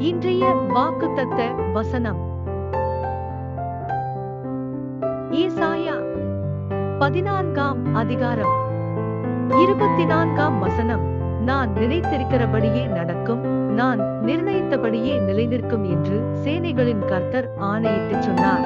இன்றைய வாக்குத்தத்த வசனம். ஏசாயா பதினான்காம் அதிகாரம். இருபத்தி நான்காம் வசனம். நான் நினைத்திருக்கிறபடியே நடக்கும் நான் நிர்ணயித்தபடியே நிலைநிற்கும் என்று சேனைகளின் கர்த்தர் ஆணையிட்டு சொன்னார்.